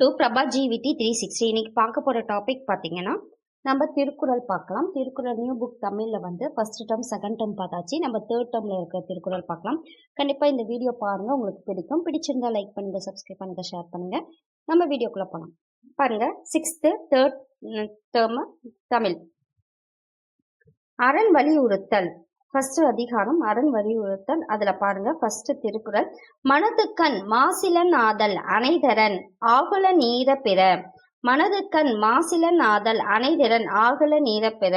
To Prabha GVT three sixty. இன்னைக்கு பார்க்க போகிற டாபிக் பார்த்தீங்கன்னா நம்ம திருக்குறள் பார்க்கலாம். திருக்குறள் நியூ புக் தமிழில் வந்து ஃபஸ்ட் டேர்ம் செகண்ட் டேர்ம் பார்த்தாச்சு. நம்ம தேர்ட் டேர்மில் இருக்கிற திருக்குறள் பார்க்கலாம். கண்டிப்பாக இந்த வீடியோ பாருங்கள் உங்களுக்கு பிடிக்கும். பிடிச்சிருந்தா லைக் பண்ணுங்கள் சப்ஸ்கிரைப் பண்ணுங்கள் ஷேர் பண்ணுங்கள் நம்ம வீடியோக்குள்ளே போகலாம் பாருங்கள் சிக்ஸ்த்து தேர்ட் டேர்மு தமிழ். அரண் வலியுறுத்தல். ஃபர்ஸ்ட் அதிகாரம் அரண் வலியுறுத்தல். அதுல பாருங்க ஃபர்ஸ்ட் திருக்குறள். மனதுக்கண் மாசிலன் ஆதல் அனைதரன் ஆகுல நீர பிற. மனதுக்கண் மாசிலன் ஆதல் அனைதரன் ஆகுல நீர பிற.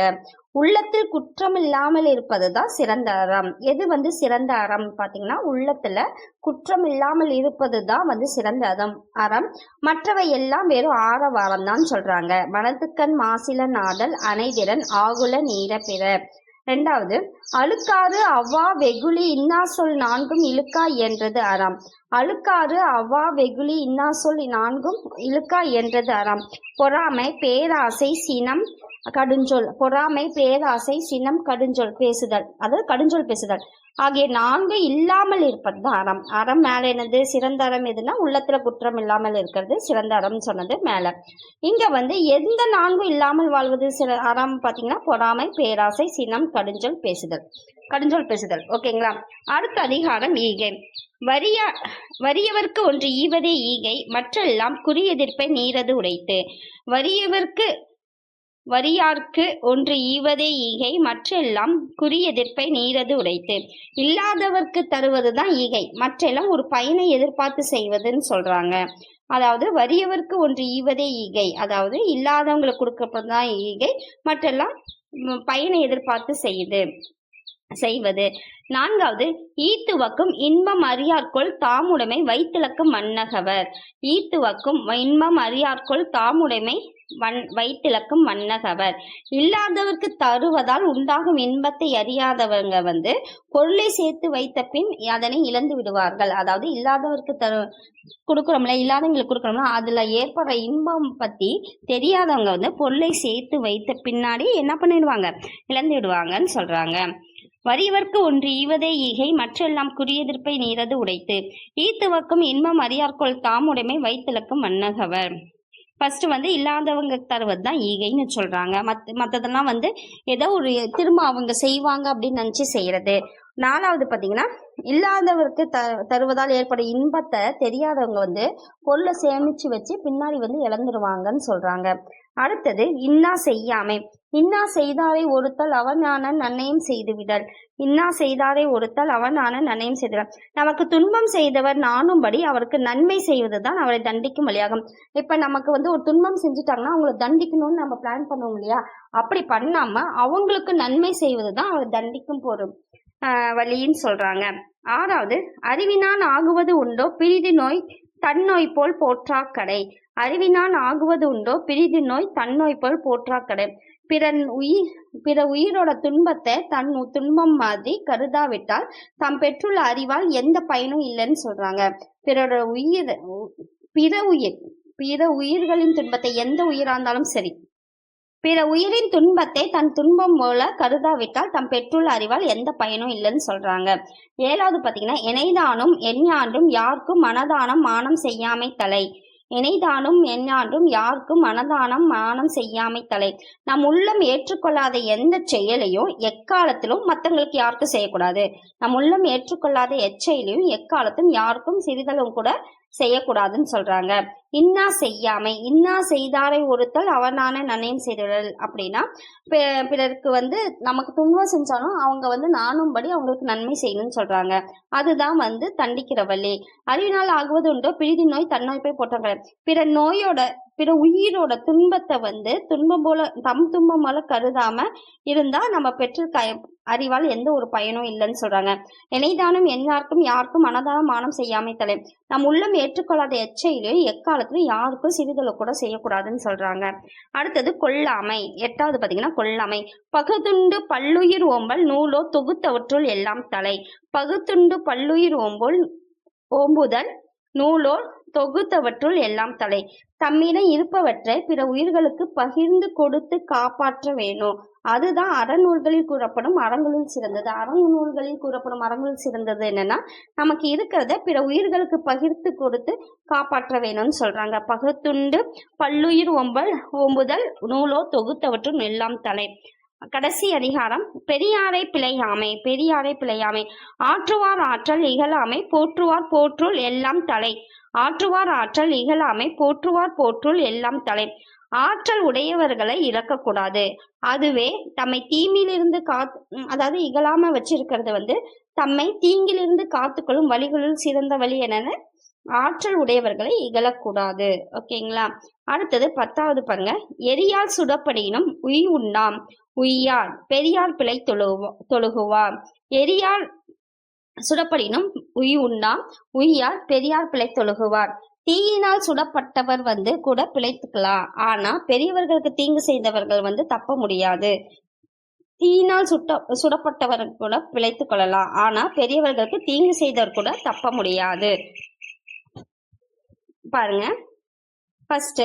உள்ளத்தில் குற்றமில்லாமல் இருப்பதுதான் சிறந்த அறம். எது வந்து சிறந்த அறம் பாத்தீங்கன்னா உள்ளத்துல குற்றம் இல்லாமல் இருப்பதுதான் வந்து சிறந்த அறம். அறம். மற்றவை எல்லாம் வெறும் ஆரவாரம் தான் சொல்றாங்க. மனதுக்கண் மாசிலன் ஆதல் அனைதிறன் ஆகுல நீர பிற. ரெண்டாவது அழுக்காறு அவ்வா வெகுளி இன்னா சொல் நான்கும் இழுக்கா என்றது அறாம். அழுக்காறு அவ்வா வெகுளி இன்னா சொல் நான்கும் இழுக்கா என்றது அறாம். பொறாமை பேராசை சினம் கடுஞ்சொல். பொறாமை பேராசை சினம் கடுஞ்சொல் பேசுதல். அதாவது கடுஞ்சொல் பேசுதல். ஆகிய நான்கு இல்லாமல் இருப்பது தான் அறம். அறம் மேல என்னது? சிறந்த அறம் எதுனா உள்ளத்துல குற்றம் இல்லாமல் இருக்கிறது. சிறந்த அறம் சொன்னது மேல. இங்க வந்து எந்த நான்கும் இல்லாமல் வாழ்வது? சிற அறம் பாத்தீங்கன்னா பொறாமை பேராசை சினம் கடுஞ்சொல் பேசுதல். கடுஞ்சொல் பேசுதல். ஓகேங்களா? அடுத்த அதிகாரம் ஈகை. வறிய வறியவர்க்கு ஒன்று ஈவதே ஈகை. மற்றெல்லாம் குறியெதிர்ப்பை நீரது உடைத்து. வறியவர்க்கு வரியார்க்கு ஒன்று ஈவதே ஈகை மற்றெல்லாம் குறியெதிர்ப்பை நீரது உடைத்து இல்லாதவர்க்கு தருவதுதான் ஈகை மற்றெல்லாம் ஒரு பயனை எதிர்பார்த்து செய்வதுன்னு சொல்றாங்க. அதாவது வறியவர்க்கு ஒன்று ஈவதே ஈகை அதாவது இல்லாதவங்களுக்கு கொடுக்கறதுதான் ஈகை மற்றெல்லாம் பயனை எதிர்பார்த்து செய்யுது. செய்வது. நான்காவது ஈத்துவக்கும் இன்பம் அறியார்கொள் தாமுடைமை வைத்திலக்கும் மன்னகவர் ஈத்துவக்கும் இன்பம் அறியார்கொள் தாமுடைமை வன் வைத்திலக்கும் மன்னகவர் இல்லாதவர்க்கு தருவதால் உண்டாகும் இன்பத்தை அறியாதவங்க வந்து பொருளை சேர்த்து வைத்த பின் அதனை இழந்து விடுவார்கள். அதாவது இல்லாதவருக்கு தரு கொடுக்குறோம்ல இல்லாதவங்களுக்கு கொடுக்குறோம்ல அதுல ஏற்படுற இன்பம் பத்தி தெரியாதவங்க வந்து பொருளை சேர்த்து வைத்த பின்னாடி என்ன பண்ணிடுவாங்க? இழந்து விடுவாங்கன்னு சொல்றாங்க. வறியவர்க்கு ஒன்று ஈவதே ஈகை மற்றெல்லாம் குறியெதிர்ப்பை நீரது உடைத்து. ஈத்துவக்கும் இன்பம் அறியார்கொள் தாமுடைமை வைத்திலக்கும் மன்னகவர் ஃபர்ஸ்ட் வந்து இல்லாதவங்க தருவது தான் ஈகைன்னு சொல்றாங்க. மத் மற்றதெல்லாம் வந்து ஏதோ ஒரு திரும்ப அவங்க செய்வாங்க அப்படின்னு நினச்சி செய்யறது. நாலாவது பார்த்தீங்கன்னா இல்லாதவருக்கு த தருவதால் ஏற்படும் இன்பத்தை தெரியாதவங்க வந்து பொருளை சேமித்து வச்சு பின்னாடி வந்து இழந்துருவாங்கன்னு சொல்கிறாங்க அடுத்தது இன்னா செய்யாமை. இன்னா செய்தாரை ஒருத்தல் அவனான நன்மையும் செய்துவிடல். இன்னா செய்தாரை ஒருத்தல் அவனான நன்மையும் செய்துவிடல். நமக்கு துன்பம் செய்தவர் நானும்படி அவருக்கு நன்மை செய்வதுதான் அவரை தண்டிக்கும் வழியாகும். இப்ப நமக்கு வந்து ஒரு துன்பம் செஞ்சுட்டாங்கன்னா அவங்கள தண்டிக்கணும்னு நம்ம பிளான் பண்ணுவோம் இல்லையா? அப்படி பண்ணாம அவங்களுக்கு நன்மை செய்வதுதான் அவரை தண்டிக்கும் போற வழின்னு சொல்றாங்க. ஆறாவது அறிவினான் ஆகுவது உண்டோ? பிரிதி நோய் தன்னோய் போல் போற்றா கடை அறிவினான் ஆகுவது உண்டோ? பிரிதி நோய் தன்னோய் போல் போற்றா கடை பிறன் உயிர் பிற உயிரோட துன்பத்தை தன் துன்பம் மாதிரி கருதாவிட்டால் தாம் பெற்றுள்ள அறிவால் எந்த பயனும் இல்லைன்னு சொல்றாங்க. பிறரோட உயிர் பிற உயிர் பிற உயிர்களின் துன்பத்தை எந்த உயிரா இருந்தாலும் சரி. பிற உயிரின் துன்பத்தை தன் துன்பம் போல கருதாவிட்டால் தம் பெற்றுள்ள அறிவால் எந்த பயனும் இல்லைன்னு சொல்றாங்க. ஏழாவது பாத்தீங்கன்னா இணைதானும் எஞ்ஞாண்டும் யாருக்கும் மனதானம் மானம் செய்யாமை தலை. இணைதானும் எஞ்ஞாண்டும் யாருக்கும் மனதானம் மானம் செய்யாமை தலை. நம் உள்ளம் ஏற்றுக்கொள்ளாத எந்த செயலையும் எக்காலத்திலும் மற்றவங்களுக்கு யாருக்கும் செய்யக்கூடாது. நம் உள்ளம் ஏற்றுக்கொள்ளாத எச்செயலையும் எக்காலத்தும் யாருக்கும் சிறிதளவும் கூட செய்யக்கூடாதுன்னு சொல்றாங்க. இன்னா செய்யாமை இன்னா செய்தாரை ஒருத்தல் அவனான நன்மையும் செய்தல் அப்படின்னா பிறருக்கு வந்து நமக்கு துன்பம் செஞ்சாலும் அவங்க வந்து நானும்படி அவங்களுக்கு நன்மை செய்யணும்னு சொல்றாங்க. அதுதான் வந்து தண்டிக்கிற வழி அறிவினால் ஆகுவது உண்டோ? பிரிதி நோய் தன்னோய் போய் போட்டாங்க பிற நோயோட பிற உயிரோட துன்பத்தை வந்து துன்பம் போல தம் துன்பம் போல கருதாம இருந்தா நம்ம பெற்று கய அறிவால் எந்த ஒரு பயனும் இல்லைன்னு சொல்றாங்க. இணைதானம் எல்லாருக்கும் யாருக்கும் மனதானம் மானம் செய்யாமை தலை. நம் உள்ளம் ஏற்றுக்கொள்ளாத எச்சையிலும் எக்காலத்திலும் யாருக்கும் சிறிதளவு கூட செய்யக்கூடாதுன்னு சொல்றாங்க. அடுத்தது கொல்லாமை. எட்டாவது பாத்தீங்கன்னா கொல்லாமை. பகுத்துண்டு பல்லுயிர் ஓம்பல் நூலோ தொகுத்தவற்றுள் எல்லாம் தலை. பகுத்துண்டு பல்லுயிர் ஓம்பல் ஓம்புதல் நூலோர் தொகுத்தவற்றுள் எல்லாம் தலை. தம்மிடம் இருப்பவற்றை பிற உயிர்களுக்கு பகிர்ந்து கொடுத்து காப்பாற்ற வேணும். அதுதான் அறநூல்களில் கூறப்படும் அறங்களுள் சிறந்தது. அறநூல்களில் கூறப்படும் அறங்களுள் சிறந்தது என்னன்னா நமக்கு இருக்கிறத பிற உயிர்களுக்கு பகிர்ந்து கொடுத்து காப்பாற்ற வேணும்னு சொல்றாங்க. பகுத்துண்டு பல்லுயிர் ஒம்பல் ஓம்புதல் நூலோ தொகுத்தவற்றும் எல்லாம் தலை. கடைசி அதிகாரம் பெரியாரை பிழையாமை பெரியாரை பிழையாமை ஆற்றுவார் ஆற்றல் இகழாமை போற்றுவார் போற்றுள் எல்லாம் தலை. ஆற்றுவார் ஆற்றல் இகழாமை போற்றுவார் போற்றுள் எல்லாம் தலை. ஆற்றல் உடையவர்களை இழக்கக்கூடாது. அதுவே தம்மை தீமையிலிருந்து காத் அதாவது இகழாம வச்சிருக்கிறது வந்து தம்மை தீங்கிலிருந்து காத்துக்கொள்ளும் வழிகளுள் சிறந்த வழி என்னன்னு? ஆற்றல் உடையவர்களை இகழக்கூடாது. ஓகேங்களா? அடுத்தது பத்தாவது பாருங்க. எரியால் சுடப்படினும் உய் உண்ணாம். உய்யார் பெரியார் பிழை தொழுவ தொழுகுவார் எரியால் சுடப்படினும் உய் உண்ணாம் உய்யார் பெரியார் பிழைத்தொழுகுவார். தீயினால் சுடப்பட்டவர் வந்து கூட பிழைத்துக்கலாம் ஆனா பெரியவர்களுக்கு தீங்கு செய்தவர்கள் வந்து தப்ப முடியாது. தீயினால் சுட்ட சுடப்பட்டவர் கூட பிழைத்துக் கொள்ளலாம் ஆனா பெரியவர்களுக்கு தீங்கு செய்தவர் கூட தப்ப முடியாது. பாருங்க. ஃபர்ஸ்ட்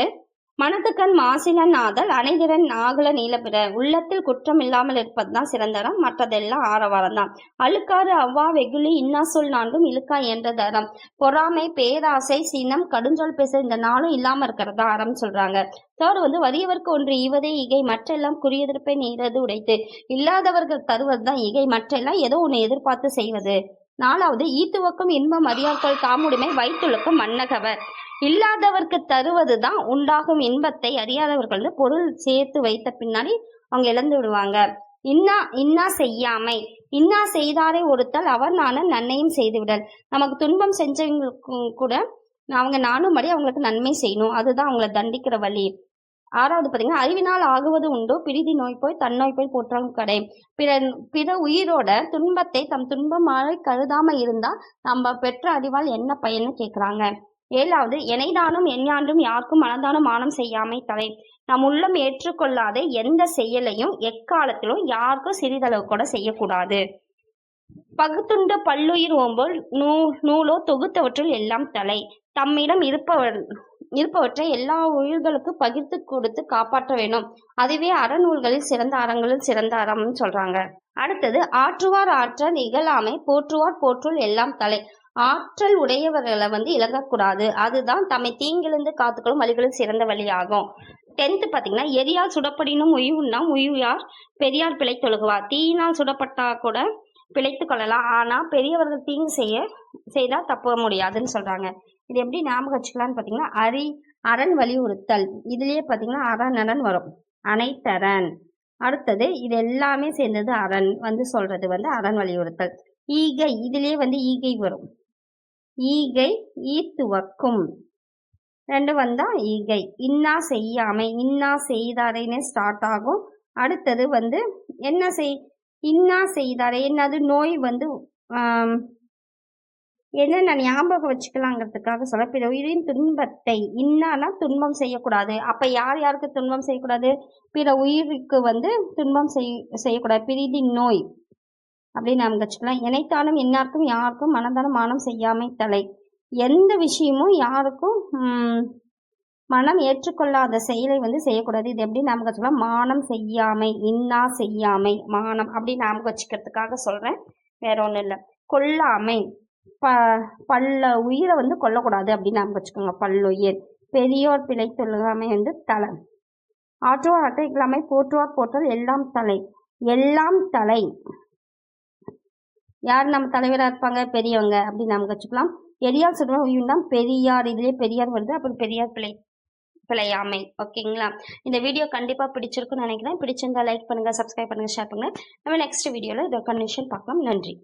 மனத்துக்கண் மாசிலன் ஆதல் அனைதிறன் நாகல நீலபிற. உள்ளத்தில் குற்றம் இல்லாமல் இருப்பதுதான் சிறந்தரம் மற்றதெல்லாம் ஆரவாரம் தான் அழுக்காறு அவ்வா வெகுளி இன்னா சொல் நான்கும் இழுக்கா என்ற தரம். பொறாமை பேராசை சினம் கடுஞ்சொல் பேச இந்த நாளும் இல்லாம இருக்கிறதா அறம் சொல்றாங்க. தேர்ட் வந்து வறியவர்க்கு ஒன்று ஈவதே இகை மற்றெல்லாம் குறியெதிர்ப்பை நீரது உடைத்து. இல்லாதவர்கள் தருவதுதான் இகை மற்றெல்லாம் ஏதோ ஒன்று எதிர்பார்த்து செய்வது. நாலாவது ஈத்துவக்கும் இன்பம் அறியாக்கள் தாமுடைமை வைத்துழுக்கும் மன்னகவர். இல்லாதவர்க்கு தருவதுதான் உண்டாகும் இன்பத்தை அறியாதவர்கள் வந்து பொருள் சேர்த்து வைத்த பின்னாடி அவங்க இழந்து விடுவாங்க. இன்னா இன்னா செய்யாமை. இன்னா செய்தாரை ஒருத்தல் அவர் நானும் நன்மையும் செய்து விடல் நமக்கு துன்பம் செஞ்சவங்களுக்கும் கூட அவங்க நானும் படி அவங்களுக்கு நன்மை செய்யணும். அதுதான் அவங்கள தண்டிக்கிற வழி. ஆறாவது பார்த்தீங்கன்னா அறிவினால் ஆகுவது உண்டோ. பிரிதி நோய் போய் தன்னோய் போய் போற்றாலும் கடை. பிற பிற உயிரோட துன்பத்தை தம் துன்பமாக கருதாம இருந்தா நம்ம பெற்ற அறிவால் என்ன பயன்னு கேட்குறாங்க ஏழாவது எனைதானும் எஞ்ஞாண்டும் யாருக்கும் மனதானும் மானம் செய்யாமை தலை. நம் உள்ளம் ஏற்றுக்கொள்ளாத எந்த செயலையும் எக்காலத்திலும் யாருக்கும் சிறிதளவு கூட செய்யக்கூடாது. பகுத்துண்ட பல்லுயிர் ஓம்போல் நூ நூலோ தொகுத்தவற்றுள் எல்லாம் தலை. தம்மிடம் இருப்பவர் இருப்பவற்றை எல்லா உயிர்களுக்கு பகிர்ந்து கொடுத்து காப்பாற்ற வேணும் அதுவே அறநூல்களில் சிறந்த அறங்களில் சிறந்த அறம்னு சொல்றாங்க. அடுத்தது ஆற்றுவார் ஆற்றல் இகழாமை போற்றுவார் போற்றுள் எல்லாம் தலை. ஆற்றல் உடையவர்களை வந்து இழக்கக்கூடாது. அதுதான் தம்மை தீங்கிலிருந்து காத்துக்கொள்ளும் வழிகளும் சிறந்த வழியாகும். டென்த்து பார்த்தீங்கன்னா எரியால் சுடப்படினும் உய்வுண்ணாம் உய்யார் பெரியார் பிழை தொழுகுவார். தீயினால் சுடப்பட்டா கூட பிழைத்து கொள்ளலாம். ஆனால் பெரியவர்கள் தீங்கு செய்ய செய்தால் தப்ப முடியாதுன்னு சொல்கிறாங்க இது எப்படி ஞாபகம் வச்சுக்கலாம்னு பார்த்தீங்கன்னா அரி அரண் வலியுறுத்தல். இதுலேயே பார்த்தீங்கன்னா அரண் வரும். அனைத்தரன் அடுத்தது இது எல்லாமே சேர்ந்தது அரண். வந்து சொல்றது வந்து அரண் வலியுறுத்தல். ஈகை. இதுலேயே வந்து ஈகை வரும். ஈகை ஈத்துவக்கும். ரெண்டு வந்தா ஈகை. இன்னா செய்யாமை இன்னா செய்தாரைன்னு ஸ்டார்ட் ஆகும். அடுத்தது வந்து என்ன செய் இன்னா செய்தாரை என்னது நோய் வந்து என்னென்ன ஞாபகம் வச்சுக்கலாங்கிறதுக்காக சொல்ல பிற உயிரின் துன்பத்தை இன்னானா துன்பம் செய்யக்கூடாது. அப்ப யார் யாருக்கு துன்பம் செய்யக்கூடாது? பிற உயிருக்கு வந்து துன்பம் செய் செய்யக்கூடாது. பிரிதி நோய். அப்படின்னு நாம் வச்சுக்கலாம் இணைத்தாலும் என்னாருக்கும் யாருக்கும் மனதாலும் மானம் செய்யாமை தலை. எந்த விஷயமும் யாருக்கும் மனம் ஏற்றுக்கொள்ளாத செயலை வந்து செய்யக்கூடாது. இது எப்படி நாம் வச்சுக்கலாம் மானம் செய்யாமை இன்னா செய்யாமை மானம் அப்படி நாம் வச்சுக்கிறதுக்காக சொல்கிறேன் வேற ஒன்றும் இல்லை. கொல்லாமை ப பல்ல உயிரை வந்து கொல்லக்கூடாது அப்படின்னு நாம் வச்சுக்கோங்க பல்லுயிர் பெரியோர் பிழை தொல்லாமை வந்து தலை. ஆற்றுவார் அட்டை இல்லாமல் போற்றுவார் போற்றல் எல்லாம் தலை. எல்லாம் தலை. யார் நம்ம தலைவராக இருப்பாங்க? பெரியவங்க. அப்படின்னு நம்ம வச்சுக்கலாம் எரியார் சொல்லுவோம் உயிர் தான் பெரியார். இதுலேயே பெரியார் வருது. அப்புறம் பெரியார் பிழை பிழையாமை. ஓகேங்களா? இந்த வீடியோ கண்டிப்பாக பிடிச்சிருக்குன்னு நினைக்கிறேன். பிடிச்சிருந்தா லைக் பண்ணுங்கள் சப்ஸ்கிரைப் பண்ணுங்கள் ஷேர் பண்ணுங்கள் நம்ம நெக்ஸ்ட் வீடியோவில் இதை கண்டிஷன் பார்க்கலாம். நன்றி.